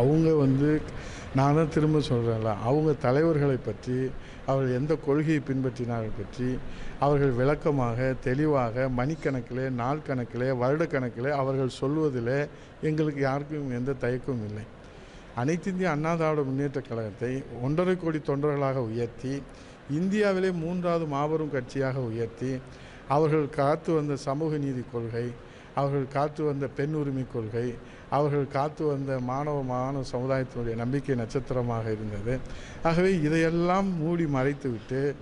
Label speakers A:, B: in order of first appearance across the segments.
A: அவங்க வந்து நான் தான் திரும்ப சொல்கிறேன்ல அவங்க தலைவர்களை பற்றி அவர்கள் எந்த கொள்கையை பின்பற்றினார்கள் பற்றி அவர்கள் விளக்கமாக தெளிவாக மணிக்கணக்கிலே நாள் கணக்கிலே வருடக்கணக்கிலே அவர்கள் சொல்வதில் எங்களுக்கு யாருக்கும் எந்த தயக்கமும் இல்லை. அனைத்து இந்திய அண்ணா திராவிட கழகத்தை ஒன்றரை கோடி தொண்டர்களாக உயர்த்தி இந்தியாவிலே மூன்றாவது மாபெரும் கட்சியாக உயர்த்தி அவர்கள் காத்து வந்த சமூக நீதி கொள்கை அவர்கள் காத்து வந்த பெண் உரிமை கொள்கை அவர்கள் காத்து வந்த மாணவ மாணவ சமுதாயத்தினுடைய நம்பிக்கை நட்சத்திரமாக இருந்தது. ஆகவே இதையெல்லாம் மூடி மறைத்துவிட்டு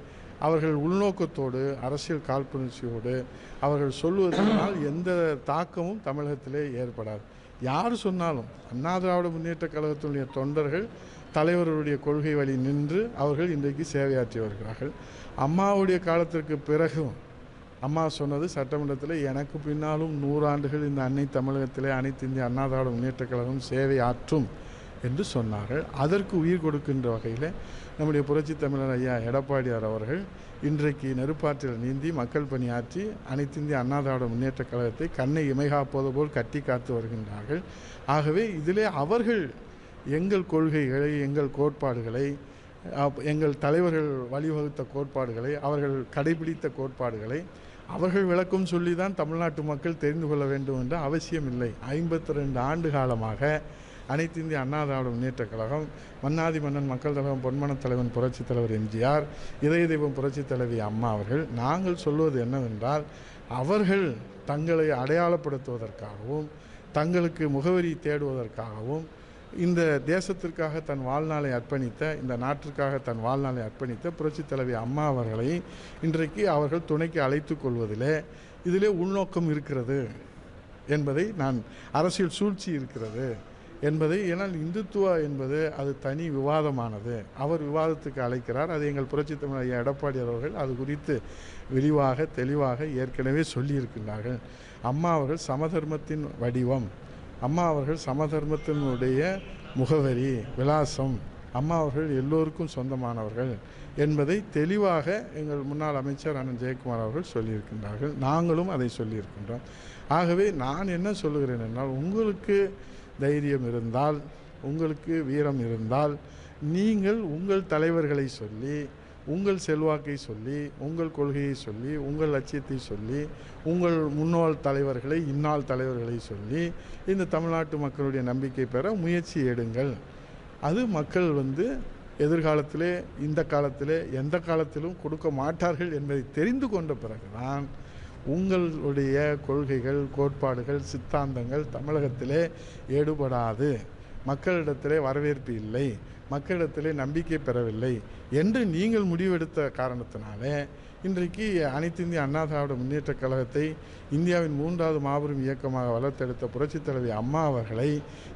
A: அவர்கள் உள்நோக்கத்தோடு அரசியல் காழ்ப்புணர்ச்சியோடு அவர்கள் சொல்லுவதனால் எந்த தாக்கமும் தமிழகத்திலே ஏற்படாது. யார் சொன்னாலும் அண்ணா திராவிட முன்னேற்ற கழகத்தினுடைய தொண்டர்கள் தலைவர்களுடைய கொள்கை வழி நின்று அவர்கள் இன்றைக்கு சேவையாற்றி வருகிறார்கள். அம்மாவுடைய காலத்திற்கு பிறகும் அம்மா சொன்னது சட்டமன்றத்தில் எனக்கு பின்னாலும் நூறாண்டுகள் இந்த அன்னை தமிழகத்திலே அனைத்து இந்திய அண்ணா திராவிட கழகம் சேவை ஆற்றும் என்று சொன்னார்கள். அதற்கு உயிர் கொடுக்கின்ற வகையில் நம்முடைய புரட்சி தமிழர் ஐயா எடப்பாடியார் அவர்கள் இன்றைக்கு நெருப்பாற்றில் நீந்தி மக்கள் பணியாற்றி அனைத்து இந்திய அண்ணா திராவிட கழகத்தை கண்ணை இமைகாப்பது போல் கட்டி காத்து வருகின்றார்கள். ஆகவே இதிலே அவர்கள் எங்கள் கொள்கைகளை எங்கள் கோட்பாடுகளை எங்கள் தலைவர்கள் வழிவகுத்த கோட்பாடுகளை அவர்கள் கடைபிடித்த கோட்பாடுகளை அவர்கள் விளக்கம் சொல்லி தான் தமிழ்நாட்டு மக்கள் தெரிந்து கொள்ள வேண்டும் என்ற அவசியம் இல்லை ஐம்பத்தி ரெண்டு ஆண்டு காலமாக அனைத்து இந்திய அண்ணா திராவிட முன்னேற்றக் கழகம் மன்னாதி மன்னன் மக்கள் தலைவன் பொன்மனத் தலைவன் புரட்சித் தலைவர் எம்ஜிஆர் இதய தெய்வம் புரட்சித் தலைவி அம்மா அவர்கள் நாங்கள் சொல்வது என்னவென்றால் அவர்கள் தங்களை அடையாளப்படுத்துவதற்காகவும் தங்களுக்கு முகவரி தேடுவதற்காகவும் இந்த தேசத்திற்காக தன் வாழ்நாளை அர்ப்பணித்த இந்த நாட்டிற்காக தன் வாழ்நாளை அர்ப்பணித்த புரட்சி தலைவி அம்மா அவர்களை இன்றைக்கு அவர்கள் துணைக்கு அழைத்து கொள்வதிலே இதிலே உள்நோக்கம் இருக்கிறது என்பதை நான் அரசியல் சூழ்ச்சி இருக்கிறது என்பதை ஏன்னால் இந்துத்துவா என்பது அது தனி விவாதமானது. அவர் விவாதத்துக்கு அழைக்கிறார். அது எங்கள் புரட்சி தமிழ் எடப்பாடி அவர்கள் அது குறித்து விரிவாக தெளிவாக ஏற்கனவே சொல்லியிருக்கிறார்கள் அம்மா அவர்கள் சமதர்மத்தின் வடிவம். அம்மா அவர்கள் சமதர்மத்தினுடைய முகவரி விலாசம். அம்மா அவர்கள் எல்லோருக்கும் சொந்தமானவர்கள் என்பதை தெளிவாக எங்கள் முன்னாள் அமைச்சர் அண்ணன் ஜெயக்குமார் அவர்கள் சொல்லியிருக்கின்றார்கள். நாங்களும் அதை சொல்லியிருக்கின்றோம். ஆகவே நான் என்ன சொல்லுகிறேன் என்றால் உங்களுக்கு தைரியம் இருந்தால் உங்களுக்கு வீரம் இருந்தால் நீங்கள் உங்கள் தலைவர்களை சொல்லி உங்கள் செல்வாக்கை சொல்லி உங்கள் கொள்கையை சொல்லி உங்கள் லட்சியத்தை சொல்லி உங்கள் முன்னாள் தலைவர்களை இந்நாள் தலைவர்களை சொல்லி இந்த தமிழ்நாட்டு மக்களுடைய நம்பிக்கை பெற முயற்சி எடுங்கள். அது மக்கள் வந்து எதிர்காலத்திலே இந்த காலத்திலே எந்த காலத்திலும் கொடுக்க மாட்டார்கள் என்பதை தெரிந்து கொண்ட பிறகுதான் உங்களுடைய கொள்கைகள் கோட்பாடுகள் சித்தாந்தங்கள் தமிழகத்திலே ஏடுபடாது மக்களிடத்திலே வரவேற்பு இல்லை மக்களிடத்திலே நம்பிக்கை பெறவில்லை என்று நீங்கள் முடிவெடுத்த காரணத்தினாலே இன்றைக்கு அனைத்து இந்திய அண்ணா திராவிட முன்னேற்றக் கழகத்தை இந்தியாவின் மூன்றாவது மாபெரும் இயக்கமாக வளர்த்தெடுத்த புரட்சித் தலைவி அம்மா அவர்களை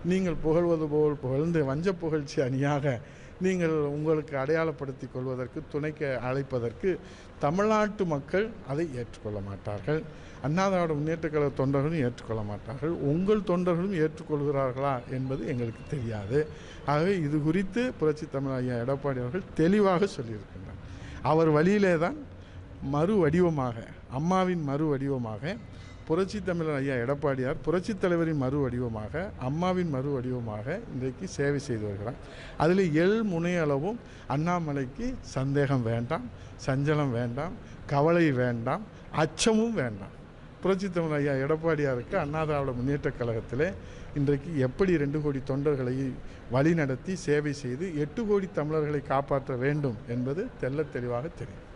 A: நீங்கள் புகழ்வது போல் புகழ்ந்து வஞ்ச புகழ்ச்சி அணியாக நீங்கள் உங்களுக்கு அடையாளப்படுத்தி கொள்வதற்கு துணைக்க அழைப்பதற்கு தமிழ்நாட்டு மக்கள் அதை ஏற்றுக்கொள்ள மாட்டார்கள். அண்ணா முன்னேற்றக் கழக தொண்டர்களும் ஏற்றுக்கொள்ள மாட்டார்கள். உங்கள் தொண்டர்களும் ஏற்றுக்கொள்கிறார்களா என்பது எங்களுக்கு தெரியாது. ஆகவே இது குறித்து புரட்சி தமிழ் ஐயா எடப்பாடி அவர்கள் தெளிவாக சொல்லியிருக்கின்றார். அவர் வழியிலே தான் மறு வடிவமாக அம்மாவின் மறு வடிவமாக புரட்சி தமிழர் ஐயா எடப்பாடியார் புரட்சித் தலைவரின் மறு வடிவமாக அம்மாவின் மறு வடிவமாக இன்றைக்கு சேவை செய்து வருகிறார். அதில் எள் முனையளவும் அண்ணாமலைக்கு சந்தேகம் வேண்டாம் சஞ்சலம் வேண்டாம் கவலை வேண்டாம் அச்சமும் வேண்டாம். புரட்சி தமிழ் ஐயா எடப்பாடியாருக்கு அண்ணா திராவிட முன்னேற்றக் கழகத்தில் இன்றைக்கு எப்படி ரெண்டு கோடி தொண்டர்களை வழிநடத்தி சேவை செய்து எட்டு கோடி தமிழர்களை காப்பாற்ற வேண்டும் என்பது தெள்ளத் தெளிவாக தெரியும்.